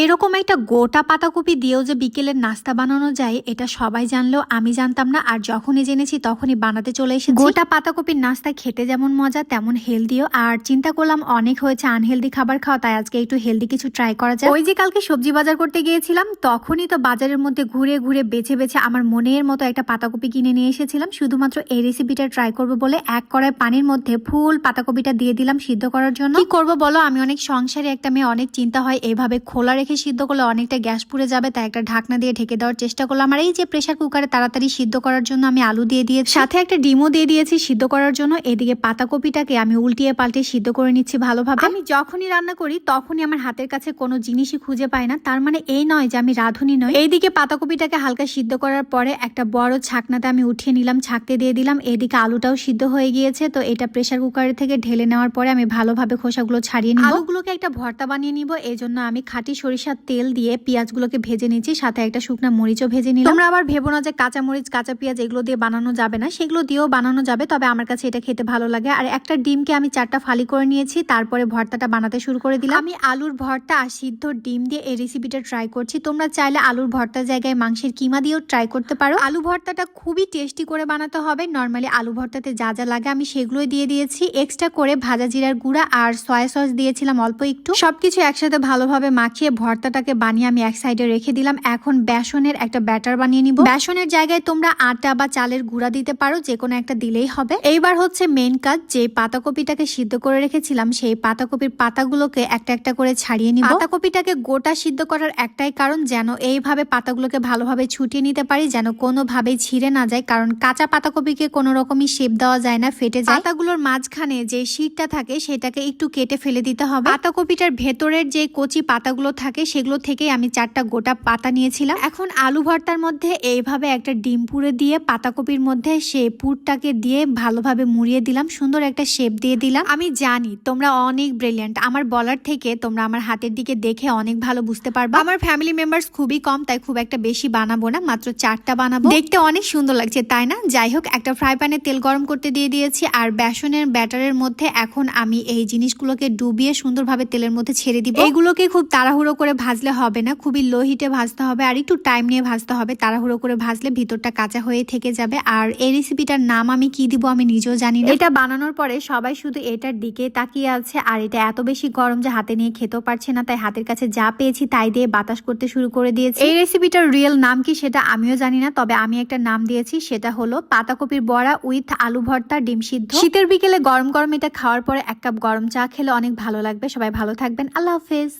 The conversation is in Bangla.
এইরকম একটা গোটা পাতাকপি দিয়েও যে বিকেলের নাস্তা বানানো যায়, এটা সবাই জানলেও আমি জানতাম না, আর যখনই জেনেছি তখনই বানাতে চলে এসেছি। গোটা পাতাকপির নাস্তা খেতে যেমন মজা, তেমন হেলদিও, আর চিন্তা করলাম অনেক হয়েছে আনহেলদি খাবার খাওয়া, তাই আজকে একটু হেলদি কিছু ট্রাই করা যায় ওই যে কালকে সবজি বাজার করতে গিয়েছিলাম, তখনই তো বাজারের মধ্যে ঘুরে ঘুরে বেছে বেছে আমার মনের মতো একটা পাতাকপি কিনে নিয়ে এসেছিলাম। শুধুমাত্র এই রেসিপিটা ট্রাই করব বলে এক কড়াই পানির মধ্যে ফুল পাতাকপিটা দিয়ে দিলাম সিদ্ধ করার জন্য। কি করব বলো? আমি অনেক সংসারে একটা মেয়ে, অনেক চিন্তা হয় এইভাবে খোলা রেখে সিদ্ধ করলে অনেকটা গ্যাস পুড়ে যাবে, তাই একটা ঢাকনা দিয়ে ঢেকে দেওয়ার চেষ্টা করলাম। আর এই যে প্রেশার কুকারে তাড়াতাড়ি সিদ্ধ করার জন্য আমি আলু দিয়ে দিয়েছি, সাথে একটা ডিমও দিয়ে দিয়েছি সিদ্ধ করার জন্য। এদিকে পাতাকপিটাকে আমি উল্টিয়ে পাল্টে সিদ্ধ করে নিচ্ছি ভালোভাবে। আমি যখনই রান্না করি, তখনই আমার হাতের কাছে কোনো জিনিসই খুঁজে পাই না। তার মানে এই নয় যে আমি রাঁধুনি নই। এইদিকে পাতাকপিটাকে হালকা সিদ্ধ করার পরে একটা বড় ছাকনাতে আমি উঠিয়ে নিলাম, ছাকতে দিয়ে দিলাম। এদিকে আলুটাও সিদ্ধ হয়ে গিয়েছে, তো এটা প্রেশার কুকারের থেকে ঢেলে নেওয়ার পরে আমি ভালোভাবে খোসাগুলো ছাড়িয়ে নিব। আলুগুলোকে একটা ভর্তা বানিয়ে নিব এই জন্য আমি খাঁটি সরিষার তেল দিয়ে পেঁয়াজগুলোকে ভেজে নিচ্ছি সাথে একটা শুকনো মরিচও ভেজে নিলাম। তোমরা আবার ভেবো না যে কাঁচা মরিচ, কাঁচা পেঁয়াজ এগুলো দিয়ে বানানো যাবে না, সেগুলো দিয়েও বানানো যাবে, তবে আমার কাছে এটা খেতে ভালো লাগে। আর একটা ডিমকে আমি চারটা ফালি করে নিয়েছি, তারপরে ভর্তাটা বানাতে শুরু করে দিলাম। আমি আলুর ভর্তা আর সিদ্ধ ডিম দিয়ে এই রেসিপিটা ট্রাই করছি। তোমরা চাইলে আলুর ভর্তার জায়গায় মাংসের কিমা দিয়েও ট্রাই করতে পারো। আলু ভর্তাটা খুবই টেস্টি করে বানাতে হবে। নর্মালি আলু ভর্তাতে যা যা লাগে আমি সেগুলোই দিয়ে দিয়েছি। এক্সট্রা করে ভাজা জিরার গুঁড়া আর সয়া সস দিয়েছিলাম অল্প একটু। সবকিছু একসাথে ভালোভাবে মাখিয়ে ভর্তাটাকে বানিয়ে আমি এক সাইডে রেখে দিলাম। এখন বেসনের একটা ব্যাটার বানিয়ে নিব। বেসনের জায়গায় তোমরা আটা বা চালের গুঁড়া দিতে পারো যে কোনো একটা দিলেই হবে। এইবার হচ্ছে মেন কাজ যে পাতাকপিটাকে সিদ্ধ করে রেখেছিলাম, সেই পাতাকপির পাতাগুলোকে একটা একটা করে ছাড়িয়ে নিব। পাতাকপিটাকে গোটা সিদ্ধ করার একটাই কারণ, যেন এইভাবে পাতাগুলোকে ভালোভাবে ছুটিয়ে নিতে পারি, যেন কোনোভাবেই ছিঁড়ে না যায়, কারণ কাঁচা পাতাকপিকে কোনো রকমই শেপ দেওয়া যায় না, ফেটে যায়। পাতাগুলোর মাঝখানে যে শীতটা থাকে, সেটাকে একটু কেটে ফেলে দিতে হবে। পাতাকপিটার ভেতরের যে কচি পাতাগুলো থাকে সেগুলো থেকে আমি চারটা গোটা পাতা নিয়েছিলাম। এখন আলু ভর্তার মধ্যে এইভাবে একটা ডিম পুরে দিয়ে, পাতাকপির মধ্যে সেই পুরটাকে দিয়ে ভালোভাবে মুড়িয়ে দিলাম, সুন্দর একটা শেপ দিয়ে দিলাম। আমি জানি তোমরা অনেক ব্রিলিয়ান্ট আমার বলার থেকে তোমরা আমার হাতের দিকে দেখে অনেক ভালো বুঝতে পারবে। আমার ফ্যামিলি মেম্বার্স খুবই কম, তাই খুব একটা বেশি বানাবো না, মাত্র চারটা বানাবো। দেখতে অনেক সুন্দর লাগছে, তাই না? যাই হোক, একটা ফ্রাই প্যানে তেল গরম করতে দিয়ে দিয়েছি, আর বেসনের ব্যাটারের মধ্যে এখন আমি এই জিনিসগুলোকে ডুবিয়ে সুন্দরভাবে তেলের মধ্যে ছেড়ে দিব। এইগুলোকে খুব তাড়াহুড়ো করে ভাজলে হবে না খুবই লো হিটে ভাজতে হবে আর একটু টাইম নিয়ে ভাজতে হবে। তাড়াহুড়ো করে ভাজলে ভিতরটা কাঁচা হয়ে থেকে যাবে। আর এই রেসিপিটার নাম আমি কি দিব আমি নিজেও জানি না। এটা বানানোর পরে সবাই শুধু এটার দিকে তাকিয়ে আছে আর এটা এত বেশি গরম যে হাতে নিয়ে খেতেও পারছে না তাই হাতের কাছে যা পেয়েছি তাই দিয়ে বাতাস করতে শুরু করে দিয়েছি। এই রেসিপিটার রিয়েল নাম কি সেটা আমিও জানি না তবে আমি একটা নাম দিয়েছি সেটা হলো পাতাকপির বড়া উইথ আলু ভর্তা ডিম সিদ্ধ। শীতের বিকেলে গরম গরম এটা খাওয়ার পরে এক কাপ গরম চা খেলে অনেক ভালো লাগবে। সবাই ভালো থাকবেন। আল্লাহ হাফেজ।